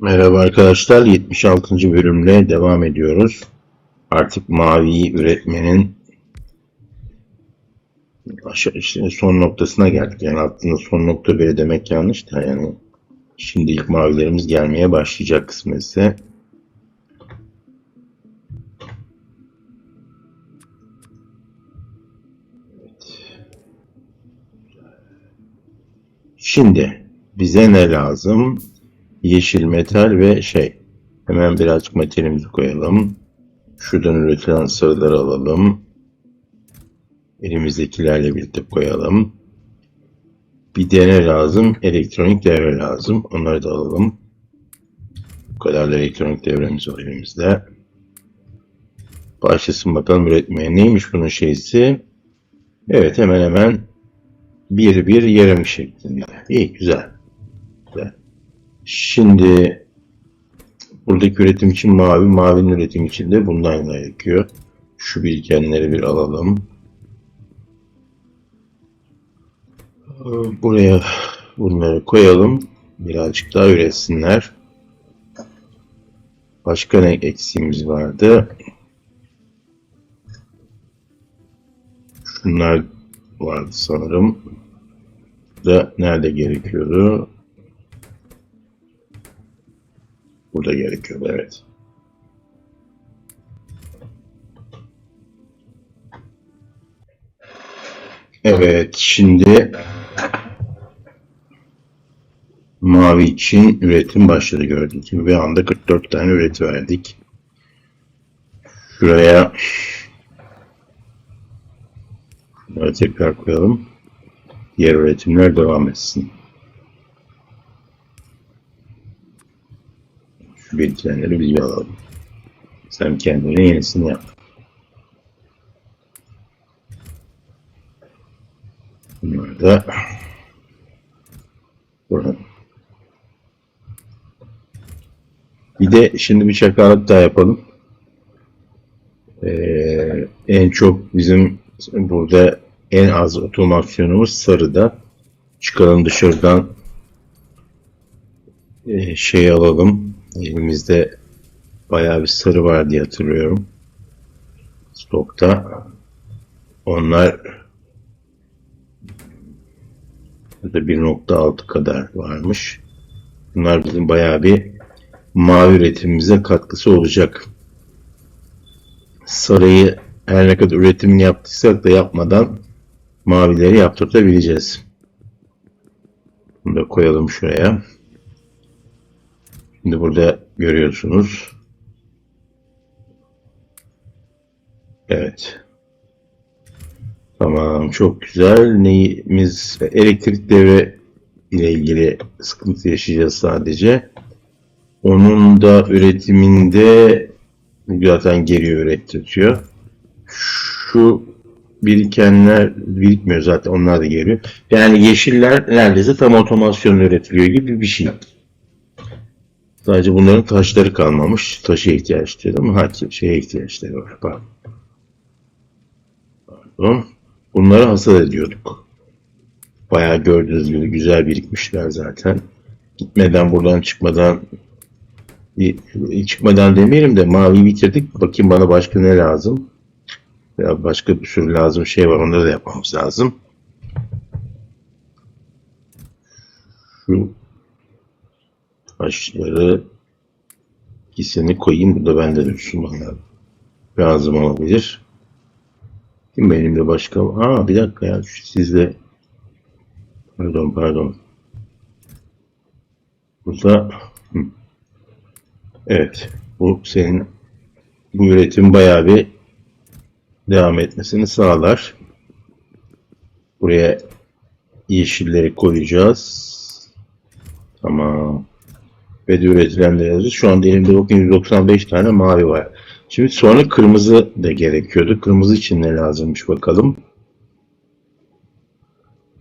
Merhaba arkadaşlar, 76. bölümle devam ediyoruz. Artık maviyi üretmenin aşağı, işte son noktasına geldik. Yani aslında son nokta bile demek yanlış da yani şimdilik mavilerimiz gelmeye başlayacak kısmetse. Şimdi bize ne lazım? Yeşil metal ve şey. Hemen birazcık metalimizi koyalım. Şuradan üretilen sarıları alalım. Elimizdekilerle birlikte koyalım. Bir de ne lazım? Elektronik devre lazım. Onları da alalım. Bu kadar da elektronik devremiz var elimizde. Başlasın bakalım üretmeye. Neymiş bunun şeysi? Evet hemen hemen bir bir yarım şeklinde. İyi güzel. Güzel. Şimdi buradaki üretim için mavi, mavinin üretim için de bundan gerekiyor. Şu birikenleri bir alalım. Buraya bunları koyalım. Birazcık daha üretsinler. Başka ne eksiğimiz vardı? Şunlar vardı sanırım. Da nerede gerekiyordu? Burada gerekiyordu evet. Evet şimdi mavi için üretim başladı gördüğünüz gibi. Bir anda 44 tane üret verdik. Şuraya Bunları tekrar koyalım. Diğer üretimler devam etsin. Şu bilgilenleri bilgi alalım. Sen kendine yenisini yap. Bunları da buradan. Bir de şimdi bir şakalık daha yapalım. Ee, en çok bizim burada en az otomasyonumuz sarıda. Çıkalım dışarıdan e, şey alalım. Elimizde bayağı bir sarı var diye hatırlıyorum. Stokta. Onlar burada 1.6 kadar varmış. Bunlar bizim bayağı bir mavi üretimimize katkısı olacak. Sarıyı her ne kadar üretimini yaptıysak da yapmadan mavileri yaptırtabileceğiz. Bunu da koyalım şuraya. Şimdi burada görüyorsunuz. Evet. Tamam çok güzel. Neyimiz elektrik devre ile ilgili sıkıntı yaşayacağız sadece. Onun da üretiminde zaten geri ürettiriyor. Şu birikenler birikmiyor zaten onlar da geliyor. Yani yeşiller neredeyse tam otomasyon üretiliyor gibi bir şey. Sadece bunların taşları kalmamış. Taşa ihtiyaçları ama ha, şeye ihtiyaçları var. Pardon. Pardon. Bunları hasat ediyorduk. Bayağı gördüğünüz gibi güzel birikmişler zaten. Gitmeden buradan çıkmadan çıkmadan demeyelim de mavi bitirdik. Bakayım bana başka ne lazım. Ya başka bir sürü lazım şey var. Onları da yapmamız lazım. Şu taşları ikisini koyayım. Bu da bende dursun bana. Lazım olabilir. Benim de başka? Aa bir dakika ya. Sizde pardon pardon. Burada evet. Bu senin bu üretim bayağı bir devam etmesini sağlar. Buraya yeşilleri koyacağız. Tamam. Ve de üretilen de yazıyor. Şu anda elimde bakın 195 tane mavi var. Şimdi sonra kırmızı da gerekiyordu. Kırmızı için ne lazımmış bakalım.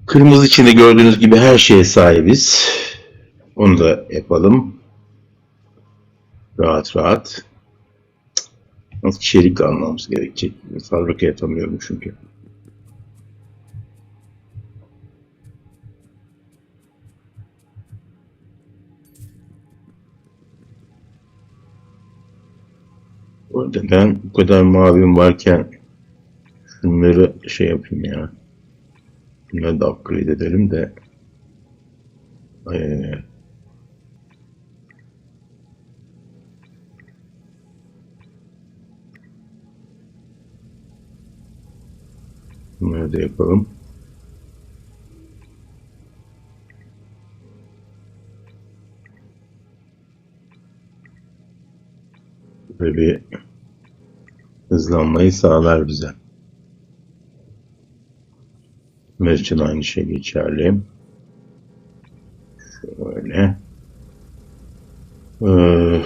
Kırmızı için de gördüğünüz gibi her şeye sahibiz. Onu da yapalım. Rahat rahat. Nasıl çelik almamız gerekecek. Fabrika yapamıyorum çünkü. Ben bu kadar mavim varken şunları şey yapayım ya. Bunları da upgrade edelim de. Ay. Bunları da yapalım. Böyle bir hızlanmayı sağlar bize. Bunlar aynı şey geçerli. Şöyle. Ee,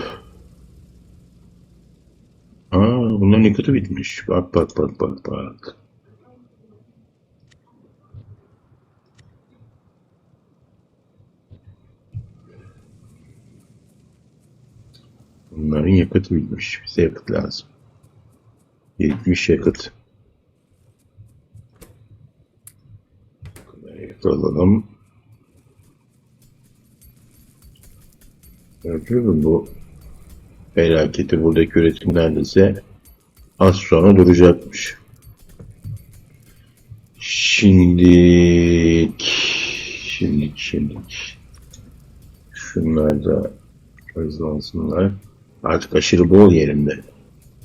aa, bunların yakıtı bitmiş. Bak bak bak bak bak. Bunların yakıtı bitmiş. Bize yakıt lazım. Birikmiş yakıt. Yakıt alalım. Gördünüz mü bu felaketi buradaki üretim neredeyse az sonra duracakmış. Şimdilik şimdilik şimdilik şunlar da hızlansınlar. Artık aşırı bol yerimde.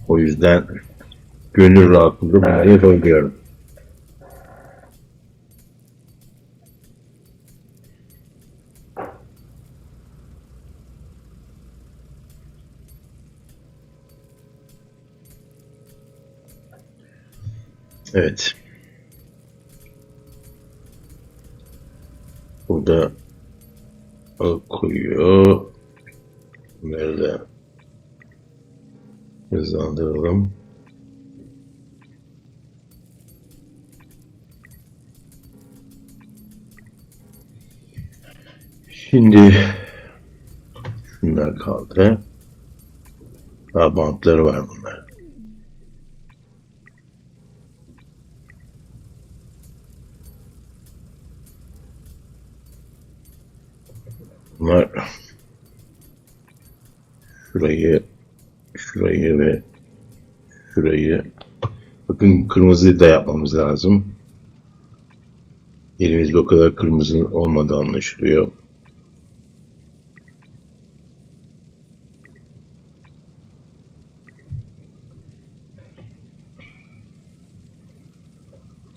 O yüzden gönül rahatlığıyla bunları yapabiliyorum. Evet. Burada. Bunları da hızlandıralım. Şimdi şunlar kaldı. Daha bantları var bunlar. Bunlar şurayı şurayı ve şurayı bakın kırmızı da yapmamız lazım. Elimizde o kadar kırmızı olmadığı anlaşılıyor.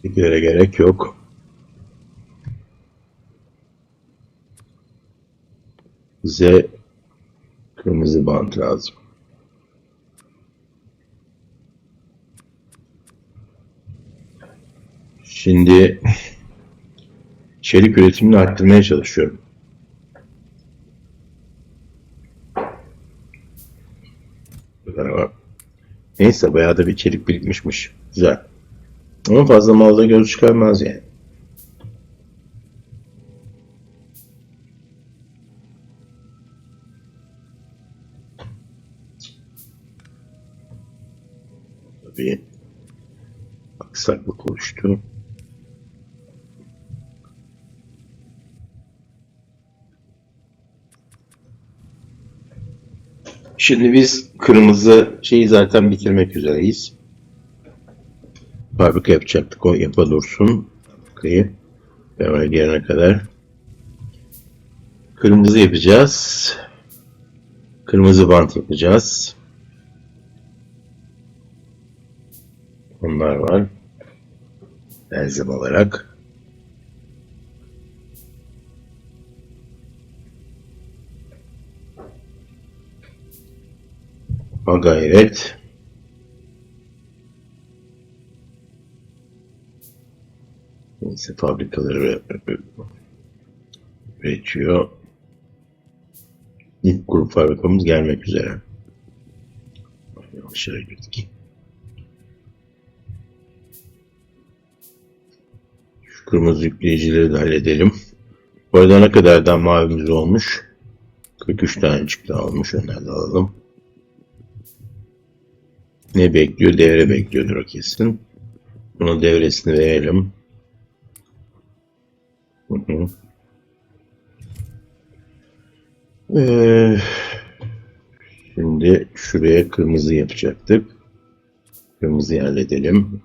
Fikirlere gerek yok. Bize kırmızı bant lazım. Şimdi çelik üretimini arttırmaya çalışıyorum. Neyse bayağı da bir çelik birikmişmiş. Güzel. Ama fazla malda göz çıkarmaz yani. Tabii aksaklık oluştu. Şimdi biz kırmızı şeyi zaten bitirmek üzereyiz. Fabrika yapacaktık o. Fabrikayı ben oraya gelene kadar. Kırmızı yapacağız. Kırmızı bant yapacağız. Onlar var. Elzem olarak. Ha gayret. Neyse fabrikaları üretiyor. İlk grup fabrikamız gelmek üzere. Yanlış yere girdik. Şu kırmızı yükleyicileri de halledelim. Bu arada ne kadardan mavimiz olmuş? 43 tanecik daha olmuş. Onları da alalım. Ne bekliyor? Devre bekliyordur o kesin. Buna devresini verelim. Hı hı. Ee, şimdi şuraya kırmızı yapacaktık. Kırmızıyı halledelim.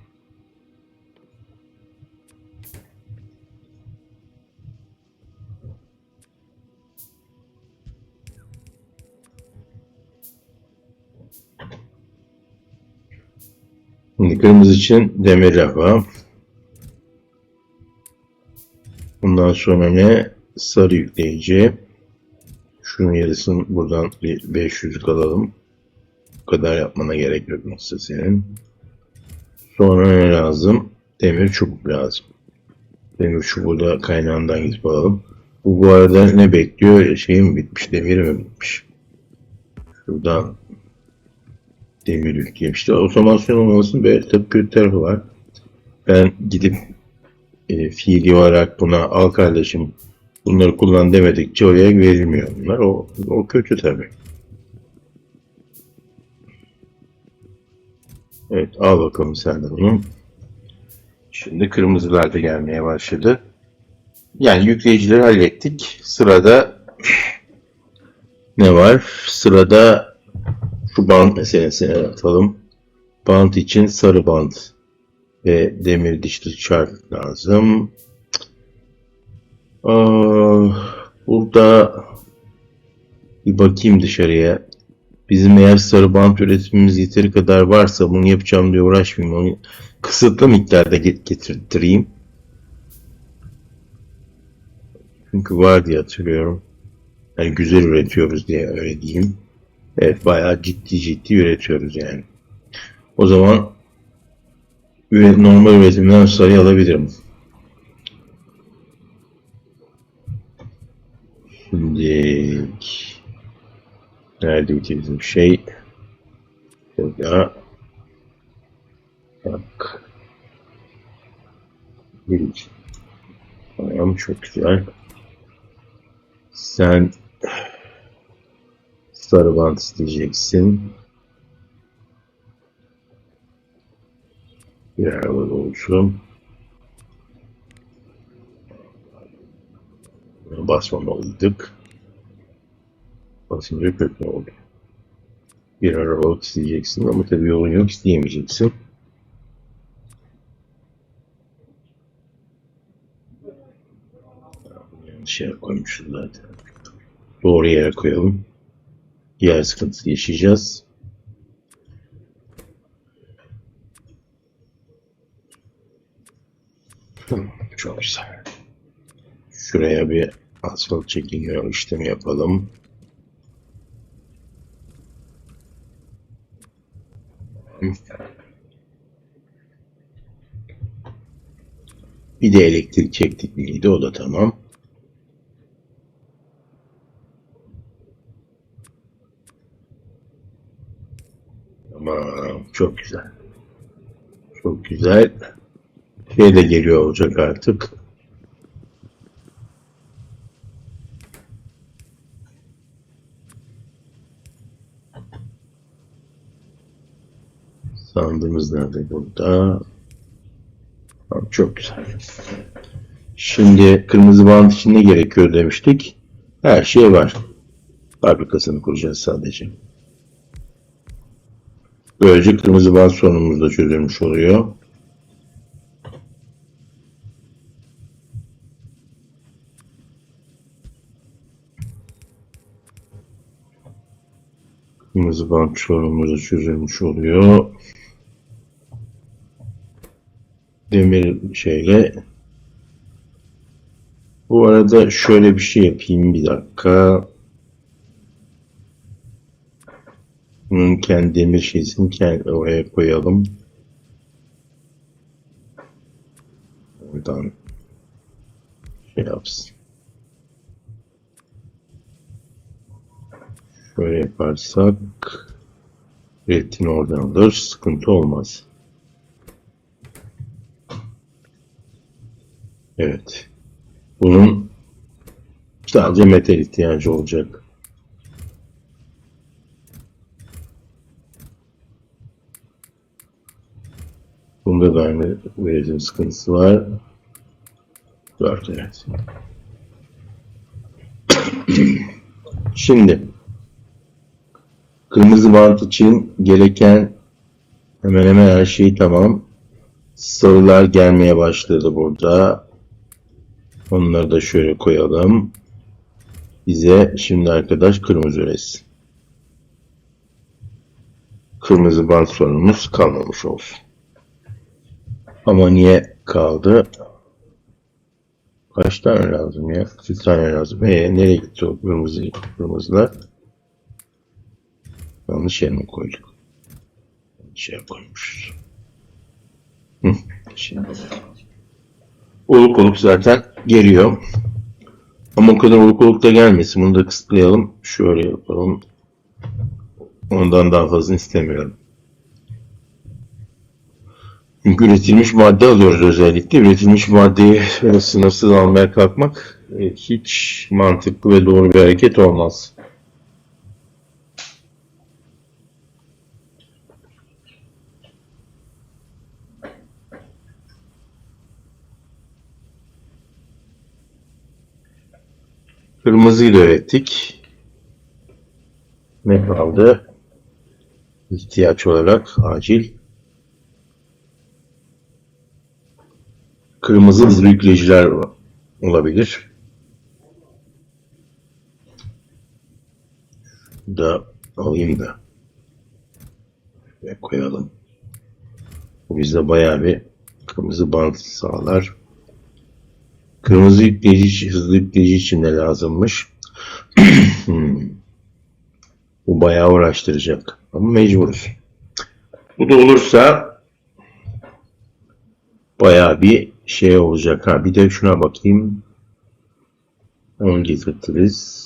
Şimdi kırmızı için demir lava. Bundan sonra ne? Sarı yükleyici. Şunun yarısını buradan bir 500'lük alalım. Bu kadar yapmana gerek yok nasıl senin. Sonra ne lazım? Demir çubuk lazım. Demir çubuğu da kaynağından gidip alalım. Bu bu arada ne bekliyor? Şey mi bitmiş? Demir mi bitmiş? Şuradan demir yükleyeyim. İşte otomasyon olmasının böyle tabii kötü tarafı var. Ben gidip e, fiili olarak buna al kardeşim bunları kullan demedikçe oraya verilmiyor bunlar. O, o kötü tabii. Evet al bakalım sen de bunu. Şimdi kırmızılar da gelmeye başladı. Yani yükleyicileri hallettik. Sırada ne var? Sırada şu bant meselesine atalım. Bant için sarı bant ve demir dişli çarp lazım. Aa, burada bir bakayım dışarıya. Bizim eğer sarı bant üretimimiz yeteri kadar varsa bunu yapacağım diye uğraşmayayım. Onu kısıtlı miktarda get getirttireyim. Çünkü var diye hatırlıyorum. Yani güzel üretiyoruz diye öyle diyeyim. Evet bayağı ciddi ciddi üretiyoruz yani. O zaman normal üretimden sayı alabilirim. Şimdi neredeydi bizim şey? Burada bak bir tamam çok güzel. Sen sarı bant isteyeceksin. Araba olsun. Basmamalıydık. Basınca kötü oldu. Bir araba isteyeceksin ama tabii yolun yok isteyemeyeceksin. Yanlış yere koymuşuz zaten. Doğru yere koyalım. Diğer sıkıntı yaşayacağız. Çok güzel. Şuraya bir asfalt çekilmiyor işlemi yapalım. Bir de elektrik çektik miydi o da tamam. Tamam çok güzel. Çok güzel. Şey de geliyor olacak artık. Sandığımız nerede burada? Tamam, çok güzel. Şimdi kırmızı bant için ne gerekiyor demiştik. Her şey var. Fabrikasını kuracağız sadece. Böylece kırmızı bant sorunumuz da çözülmüş oluyor. Kırmızı da çözülmüş oluyor. Demir şeyle. Bu arada şöyle bir şey yapayım bir dakika. Bunun kendi demir şeysini kendi oraya koyalım. Oradan şey yapsın. Şöyle yaparsak üretim oradan alır. Sıkıntı olmaz. Evet. Bunun sadece metal ihtiyacı olacak. Bunda da aynı üretim sıkıntısı var. 4 evet. Şimdi Kırmızı bant için gereken hemen hemen her şey tamam. Sarılar gelmeye başladı burada. Onları da şöyle koyalım. Bize şimdi arkadaş kırmızı üretsin. Kırmızı bant sorunumuz kalmamış olsun. Ama niye kaldı? Kaç tane lazım ya? Bir tane lazım. Ee, nereye gitti o kırmızı, kırmızılar? Yanlış yere mi koyduk? Yanlış yere koymuşuz. Hı, şimdi. Oluk oluk zaten geliyor. Ama o kadar oluk oluk da gelmesin. Bunu da kısıtlayalım. Şöyle yapalım. Ondan daha fazla istemiyorum. Çünkü üretilmiş madde alıyoruz özellikle. Üretilmiş maddeyi sınırsız almaya kalkmak e, hiç mantıklı ve doğru bir hareket olmaz. Kırmızıyı da ürettik. Ne kaldı? İhtiyaç olarak acil. Kırmızı hızlı olabilir. Da alayım da. Ve koyalım. Bu bize bayağı bir kırmızı bant sağlar. Kırmızı yükleyici, hızlı yükleyici için de lazımmış. Bu bayağı uğraştıracak. Ama mecburuz. Bu da olursa bayağı bir şey olacak. Ha bir de şuna bakayım. Onu getirtiriz.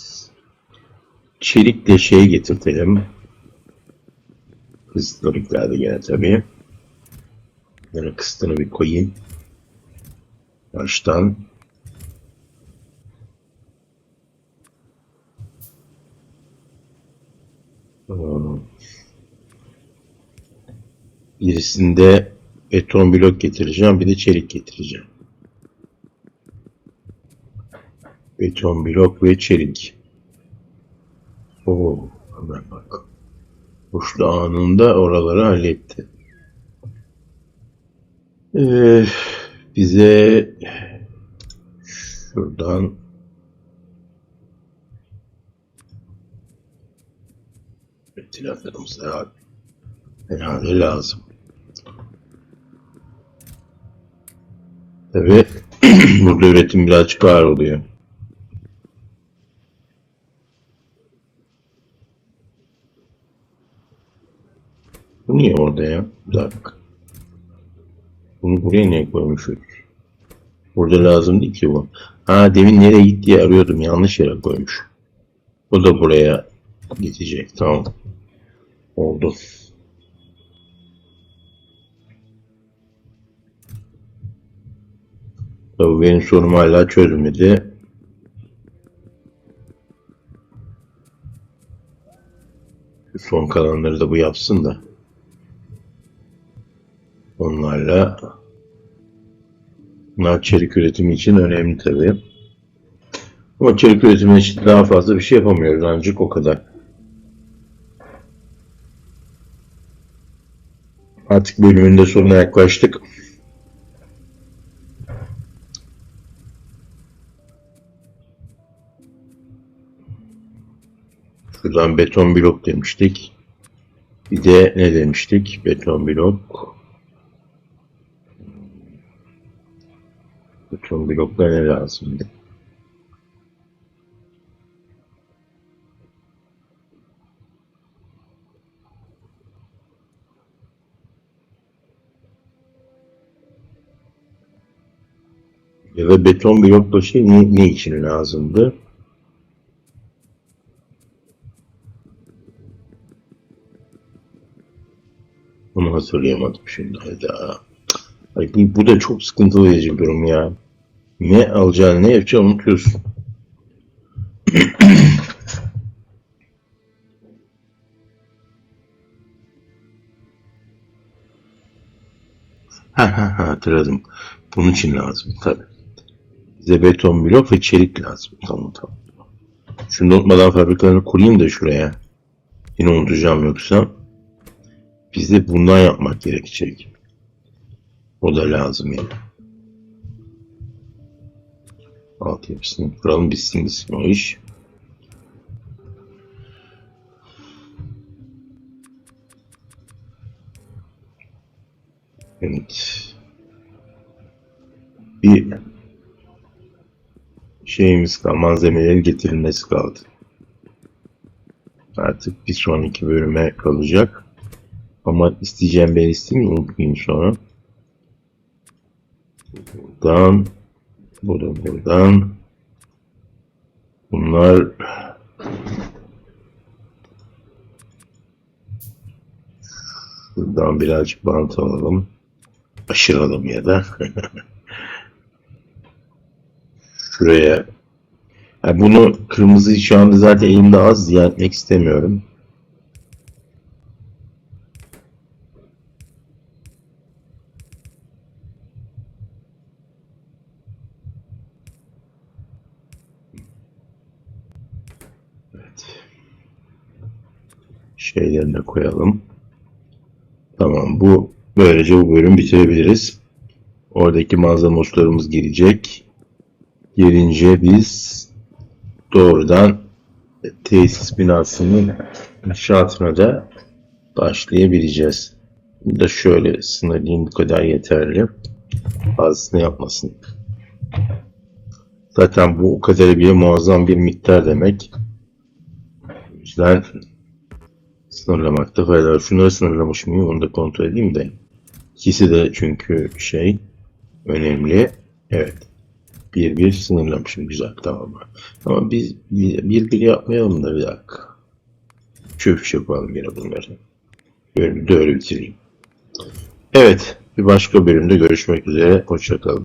Çelikle şey getirtelim. Kısıtlı geldi gene tabii. Yine kısıtını bir koyayım. Baştan. Birisinde beton blok getireceğim. Bir de çelik getireceğim. Beton blok ve çelik. Oo, hemen bak. Boşlu anında oraları halletti. Ee, bize şuradan ventilatörümüz herhalde, herhalde lazım. Tabii burada üretim birazcık ağır oluyor. Bu niye orada ya? Bir dakika. Bunu buraya niye koymuşuz? Burada lazım değil ki bu. Ha demin nereye gitti arıyordum. Yanlış yere koymuş. O da buraya gidecek. Tamam. Oldu. Tabii benim sorum hala çözülmedi. Şu Son kalanları da bu yapsın da. Onlarla bunlar çelik üretimi için önemli tabii. Ama çelik üretimi için daha fazla bir şey yapamıyoruz ancak o kadar. Artık bölümün de sonuna yaklaştık. Şuradan beton blok demiştik. Bir de ne demiştik? Beton blok. Beton bloklar ne lazımdı? Ya da beton blok taşı ne, ne için lazımdı? Onu hatırlayamadım şimdi. Hayda. Ay, bu, bu da çok sıkıntılı bir durum ya. Ne alacağını ne yapacağını unutuyorsun. ha ha ha hatırladım. Bunun için lazım tabi. Bize beton blok ve çelik lazım. Tamam tamam. Şunu unutmadan fabrikalarını kurayım da şuraya. Yine unutacağım yoksa. Bize bundan yapmak gerekecek. O da lazım yani. Altyapısını kuralım bitsin gitsin o iş. Evet. Bir şeyimiz kaldı. Malzemelerin getirilmesi kaldı. Artık bir sonraki bölüme kalacak. Ama isteyeceğim ben isteyeyim unutmayayım sonra. Buradan bu da buradan bunlar Buradan birazcık bant alalım. Aşıralım ya da. Şuraya. Ha, bunu kırmızı şu anda zaten elimde az ziyan etmek istemiyorum. Evet. Şeylerini de koyalım. Tamam bu böylece bu bölüm bitirebiliriz. Oradaki malzeme uçlarımız gelecek. Gelince biz doğrudan tesis binasının inşaatına da başlayabileceğiz. Bu da şöyle sınırlayayım bu kadar yeterli. Fazlasını yapmasın. Zaten bu o kadarı bile muazzam bir miktar demek. O yüzden sınırlamakta fayda var. Şunları sınırlamış mıyım onu da kontrol edeyim de. İkisi de çünkü şey önemli. Evet. Bir bir sınırlamışım. Güzel tamam. Ama biz bir bir, yapmayalım da bir dakika. Çöp yapalım yine bunları. Bölümü de öyle bitireyim. Evet. Bir başka bölümde görüşmek üzere. Hoşçakalın.